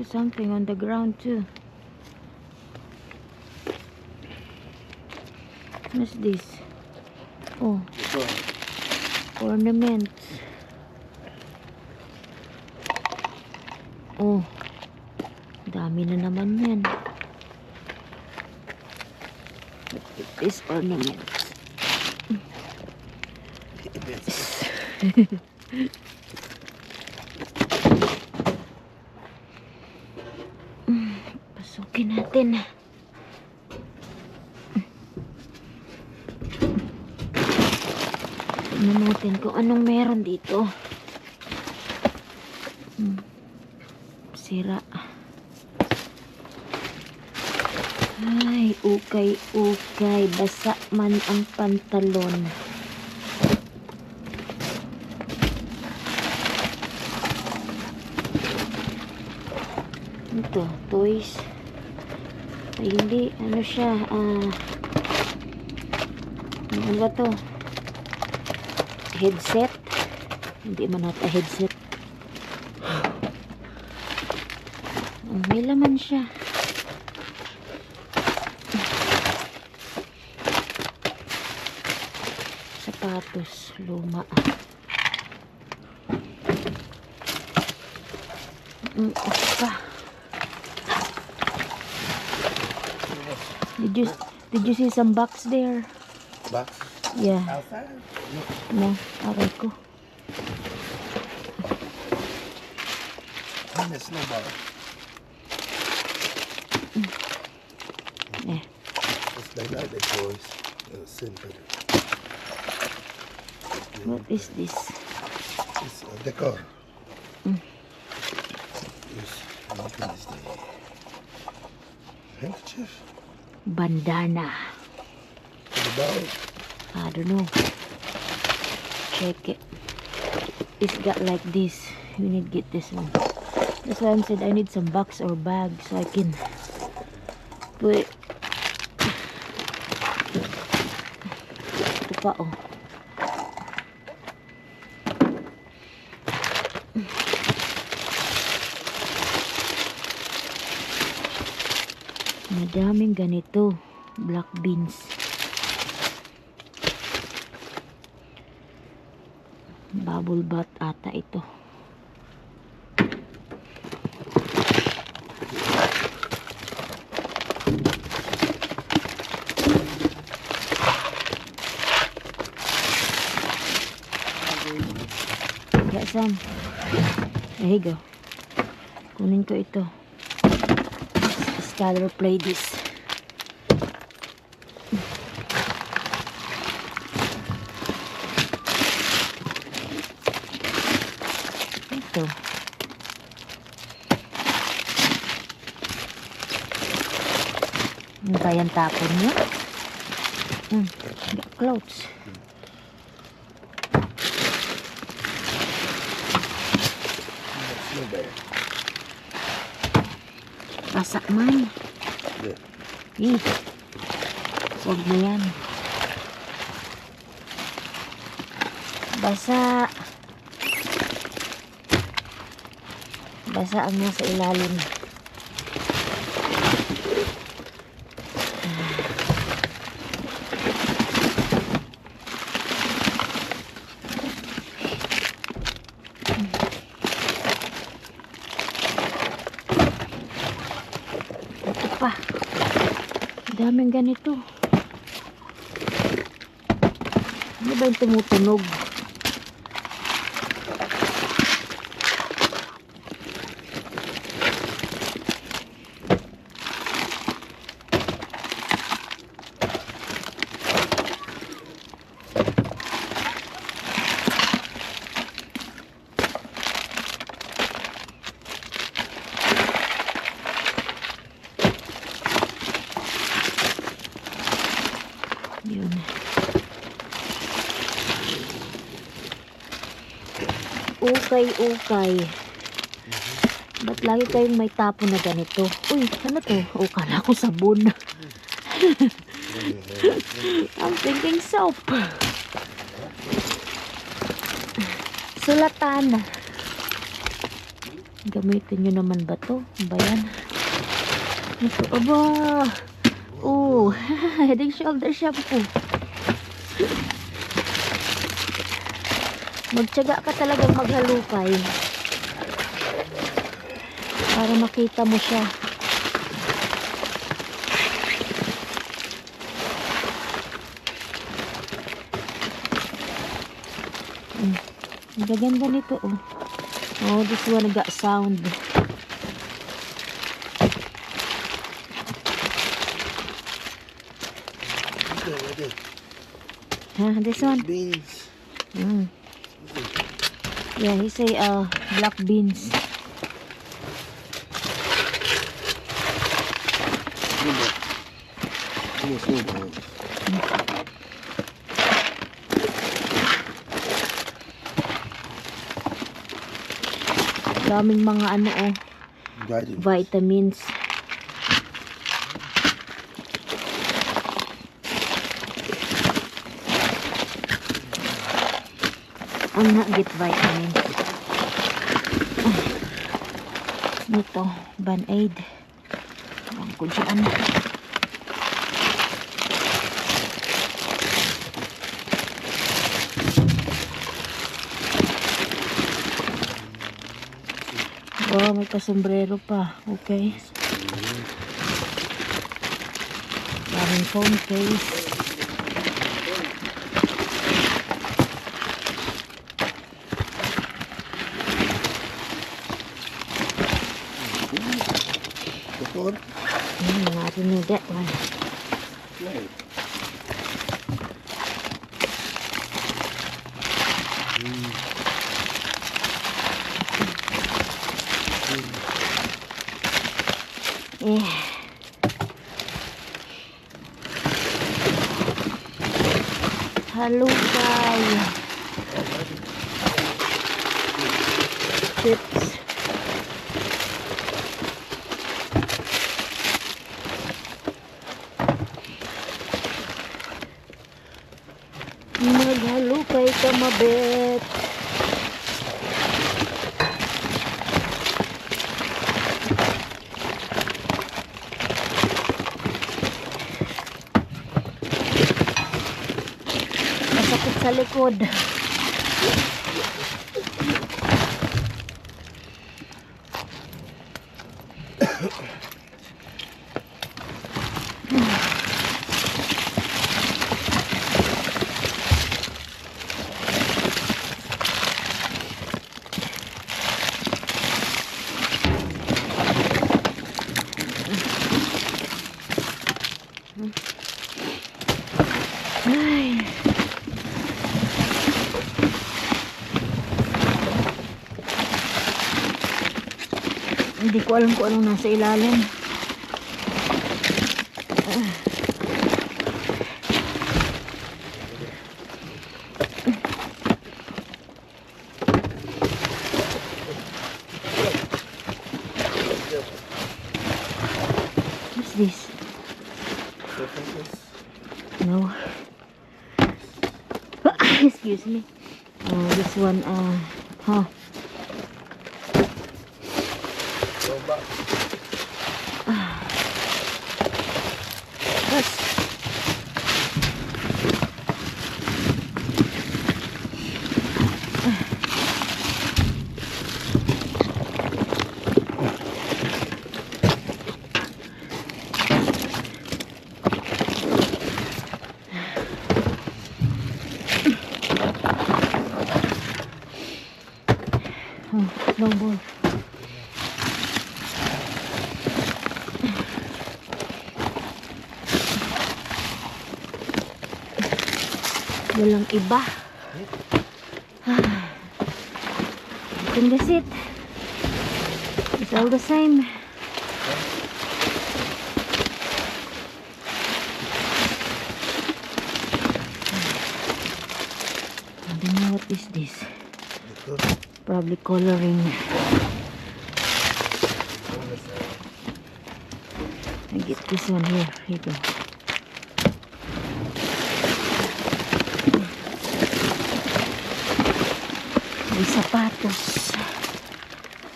There's something on the ground too. What's this? Oh, ornaments. Oh, dami na naman yan. These ornaments. natin. Tingnan natin kung anong meron dito. Hmm. Sira. Ay, ukay, ukay. Basa man ang pantalon. Ito, toys. Ay, hindi. Ano siya? Ah, ano ba to? Headset? Hindi man nata headset. Oh, may laman siya. Sapatos, luma. Mm, pa? Did you did you see some box there? Box Yeah. outside? No. And a snowball. It's like the toys. Uh, simple. what is this? It's a decor. Mm. Bandana. I don't know. Check it. It's got like this. We need get this one. That's why I said I need some box or bag so I can put Ito pa oh. Madaming ganito. Black beans. Bubble bath ata ito. Yeah, Sam. There you go. Kunin ko ito. Skylar play this. Ito. Ano ba yung tapon niya? Hmm, clothes. Basa man. Eh, huwag na yan. Basa. Basa ang nasa ilalim. Ito pa. Daming ganito. Ano ba yung tumutunog? Ukay-ukay. Ba't lagi kayong may tapo na ganito? Uy, ano to? O, kala ko sabon. I'm thinking soap. Sulatan. Gamitin nyo naman ba to? Ano Ba yan? Ito, aba. Oh, head and shoulder shampoo. Magtyaga ka talagang maghalukay. Para makita mo siya. Mm. Ang gaganda nito, oh. Oh, this one got sound. Okay, ready. Huh, this one? Beans. Mm. Yeah, he say uh black beans. Daming mga ano oh, Guidance. vitamins. Ang na get vitamins. Ah. Nito, Band-Aid. Ang ko dyan. Wow, may kasombrero pa. Okay. Daming phone case. Hmm, narinig that one. Right. Maghalukay ka mabet. Masakit sa likod. Ko alam kung anong nasa ilalim. What's this? No. Excuse me. Uh, this one, uh, huh. Go back. Yes. Oh, snowball. Walang iba. It. It's all the same. I don't know what is this. Probably coloring. I get this one here. Here you go. May sapatos.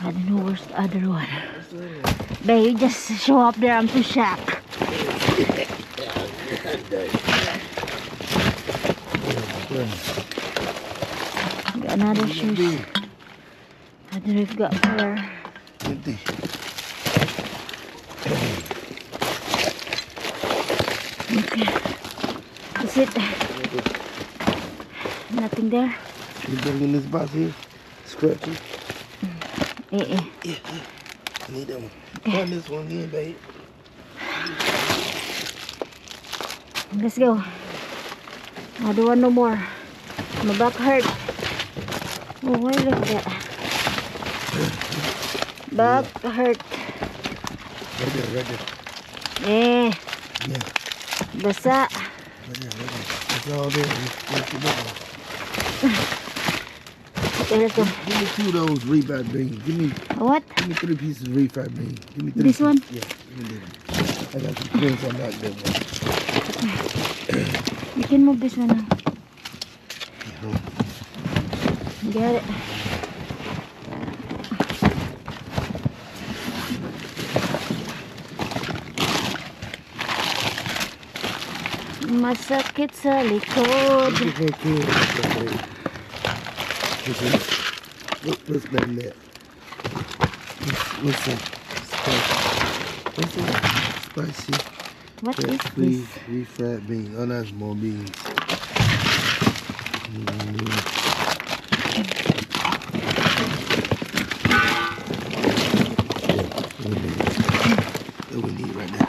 I don't know where's the other one. Babe, you just show up there. I'm too shocked. Got another shoes. I don't know if got there. Okay. That's it. Nothing there. You bring in this box here? Scratchy. Eh, eh. Yeah, yeah. I need that one. Run this one in, babe. Let's go. I don't want no more. My back hurt. Oh, why look at that? Back hurt. Right there, right there. Eh, Yeah, basa. right there, right there. It's all there. It's, it's the bottom. Okay, let's go. Give me two of those refat beans. Give me, What? give me three pieces of refat beans. Give me three. This pieces. one? Yeah, give me that one. I got some friends on that good one. You can move this one now. Mhm. Get it. Masakit sa likod. Look at that kid. This is, look, what's that net? What's, that? Spicy. What's that? Spicy. What is Fat free, this? refat beans. Oh, that's more beans. Mm. Yeah, we need it. That we need right now.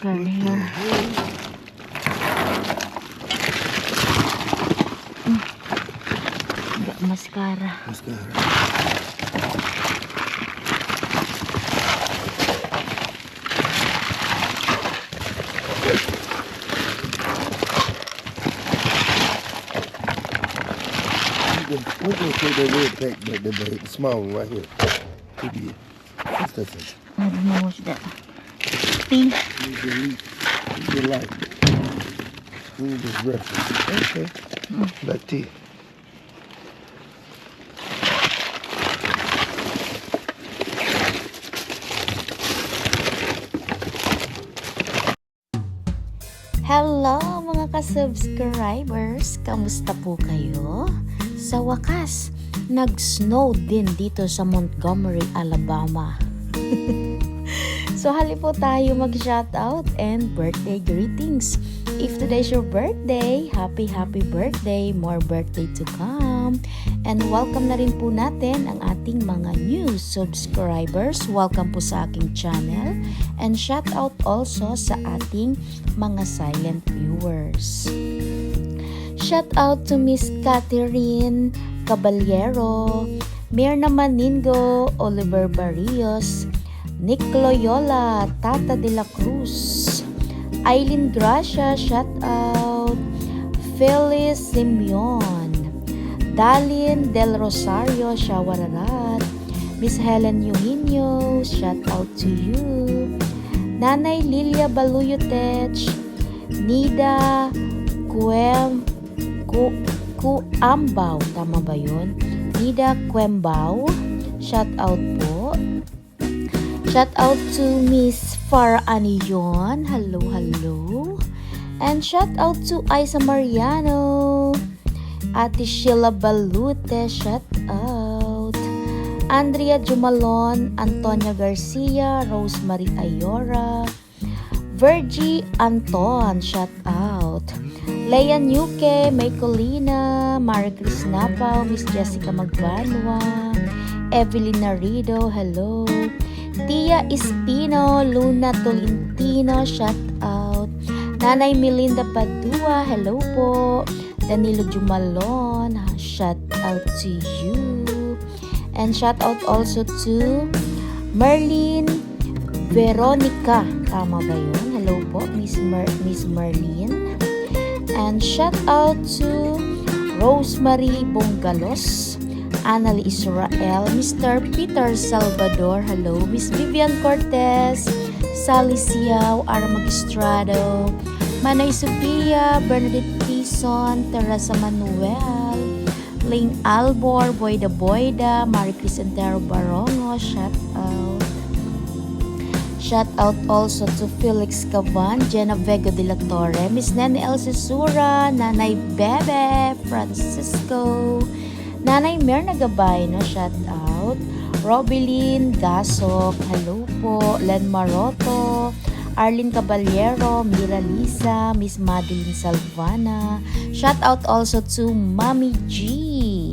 Curly hair. Mm. Got Mascara. We're gonna take that red pack, the, the, the, the small one right here. Did? What's that say? I don't know what's that. Pink. Need the leaf. Need the light. Reference. Okay. Black tea. Hello ka-subscribers! Kamusta po kayo? Sa wakas, nag-snow din dito sa Montgomery, Alabama. so hali po tayo mag-shoutout and birthday greetings. If today's your birthday, happy happy birthday, more birthday to come. And welcome na rin po natin ang ating mga new subscribers. Welcome po sa aking channel. And shout out also sa ating mga silent viewers. Shout out to Miss Catherine Caballero, Mirna Maningo, Oliver Barrios, Nick Loyola, Tata de la Cruz, Eileen Gracia, shout out, Phyllis Simeon, Dalin Del Rosario, Shawararat, Miss Helen Eugenio, shout out to you, Nanay Lilia Baluyotech, Nida Kuem Ku Kuambaw, tama ba yun? Nida Kuembao, shout out po. Shout out to Miss Farah Aniyon, hello, hello. And shout out to Isa Mariano, Ate Sheila Balute, shout out. Andrea Jumalon, Antonia Garcia, Rosemary Ayora, Virgie Anton, shout out. Leia Nuke, May Colina, Marie Chris Napao, Miss Jessica Magbanwa, Evelyn Narido, hello. Tia Espino, Luna Tolentino, shout out. Nanay Melinda Padua, hello po. Danilo Jumalon, shout out to you. And shout out also to Merlin Veronica. Tama ba yun? Hello po, Miss, Mer Miss Merlin. And shout out to Rosemary Bongalos, Annalie Israel, Mr. Peter Salvador, hello, Miss Vivian Cortez, Sally Siao, Ara Magistrado, Manay Sophia, Bernadette Quezon, Teresa Manuel, Ling Albor, Boyda Boyda, Marie Crisantero Barongo, shout out. Shout out also to Felix Cavan, Jenna Vega de la Torre, Miss Nene Elsie Sura, Nanay Bebe, Francisco, Nanay Merna Gabay, no? Shout out. Robilyn Gasok, hello po. Len Maroto, Arlene Caballero, Mira Lisa, Miss Madeline Salvana. Shout out also to Mami G.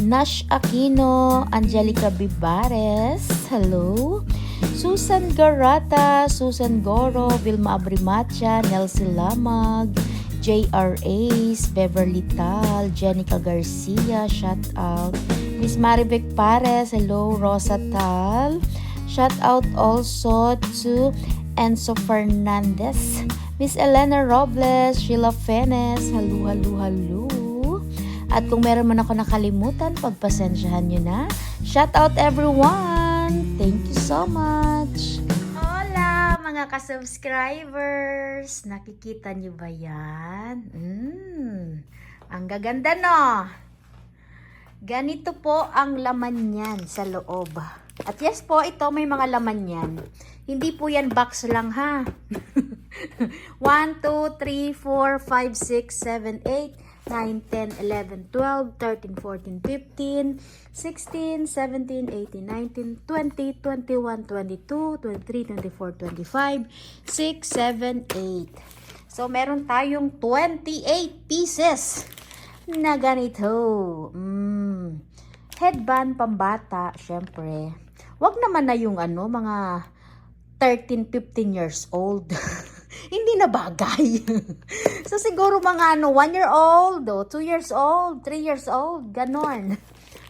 Nash Aquino, Angelica Bibares, hello. Susan Garata, Susan Goro, Vilma Abrimacha, Nelsie Lamag, J.R. Ace, Beverly Tal, Jenica Garcia, shout out. Miss Maribek Pares, hello. Rosa Tal, shout out also to Enzo Fernandez, Miss Elena Robles, Sheila Fenes, hello, hello, hello. At kung meron man ako nakalimutan, pagpasensyahan nyo na. Shout out everyone! Thank you so much! Hola mga ka-subscribers! Nakikita nyo ba yan? Mm, ang gaganda no? Ganito po ang laman niyan sa loob. At yes po, ito may mga laman yan. Hindi po yan box lang ha. 1, 2, 3, 4, 5, 6, 7, 8, 9, 10, 11, 12, 13, 14, 15, 16, 17, 18, 19, 20, 21, 22, 23, 24, 25, 6, 7, 8. So, meron tayong 28 pieces na ganito. Mm. Headband pambata, syempre. Wag naman na yung ano, mga 13, 15 years old. Hindi na bagay. so siguro mga ano, 1 year old, o 2 years old, 3 years old, ganon.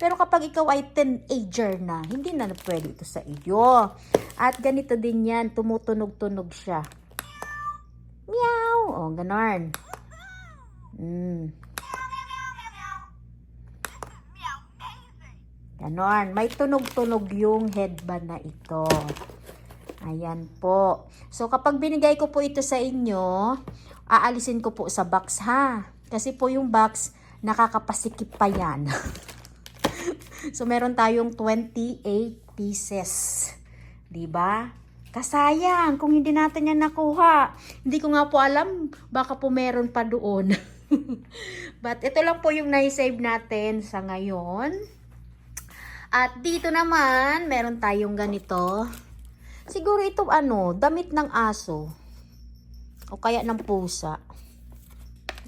Pero kapag ikaw ay teenager na, hindi na pwede ito sa iyo. At ganito din yan, tumutunog-tunog siya. Meow! O, ganon. Mm. Ganon. May tunog-tunog yung headband na ito. Ayan po. So, kapag binigay ko po ito sa inyo, aalisin ko po sa box ha. Kasi po yung box, nakakapasikip pa yan. so, meron tayong 28 pieces. ba? Kasayang kung hindi natin yan nakuha. Hindi ko nga po alam, baka po meron pa doon. But ito lang po yung na-save natin sa ngayon. At dito naman, meron tayong ganito. Siguro ito ano, damit ng aso. O kaya ng pusa.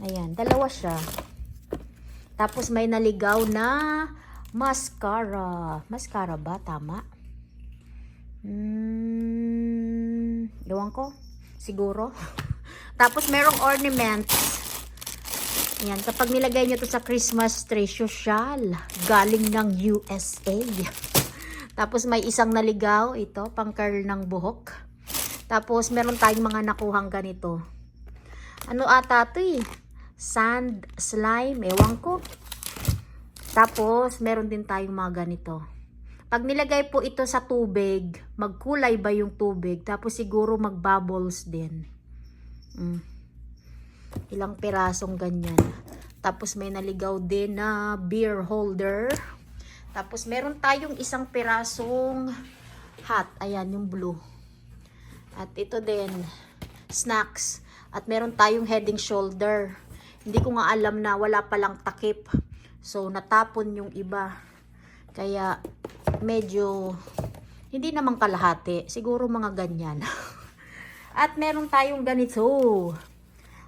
Ayan, dalawa siya. Tapos may naligaw na mascara. Mascara ba? Tama? Hmm, ewan ko. Siguro. Tapos merong ornaments. Ayan, kapag nilagay nyo to sa Christmas tree, social. Galing ng USA. Tapos may isang naligaw, ito, pang curl ng buhok. Tapos meron tayong mga nakuhang ganito. Ano ata to eh? Sand, slime, ewan ko. Tapos meron din tayong mga ganito. Pag nilagay po ito sa tubig, magkulay ba yung tubig? Tapos siguro magbubbles din. Mm. Ilang pirasong ganyan. Tapos may naligaw din na beer holder. Tapos meron tayong isang pirasong hat. Ayan, yung blue. At ito din, snacks. At meron tayong head and shoulder. Hindi ko nga alam na wala palang takip. So, natapon yung iba. Kaya, medyo, hindi naman kalahati. Siguro mga ganyan. At meron tayong ganito.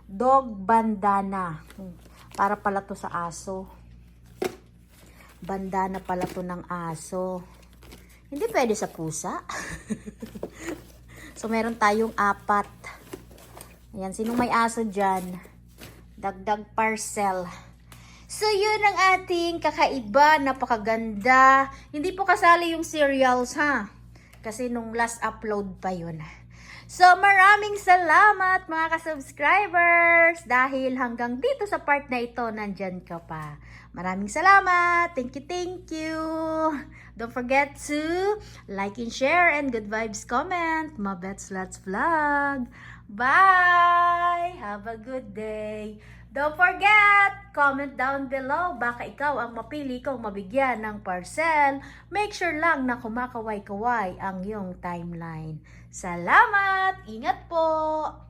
Dog bandana. Para pala to sa aso. Bandana pala to ng aso. Hindi pwede sa pusa. so, meron tayong apat. Ayan, sinong may aso dyan? Dagdag parcel. So, yun ang ating kakaiba. Napakaganda. Hindi po kasali yung cereals, ha? Kasi nung last upload pa yun. So maraming salamat mga ka-subscribers dahil hanggang dito sa part na ito nandyan ka pa. Maraming salamat. Thank you, thank you. Don't forget to like and share and good vibes comment. Mabets Let's Vlog. Bye! Have a good day. Don't forget, comment down below. Baka ikaw ang mapili kong mabigyan ng parcel. Make sure lang na kumakaway-kaway ang iyong timeline. Salamat! Ingat po!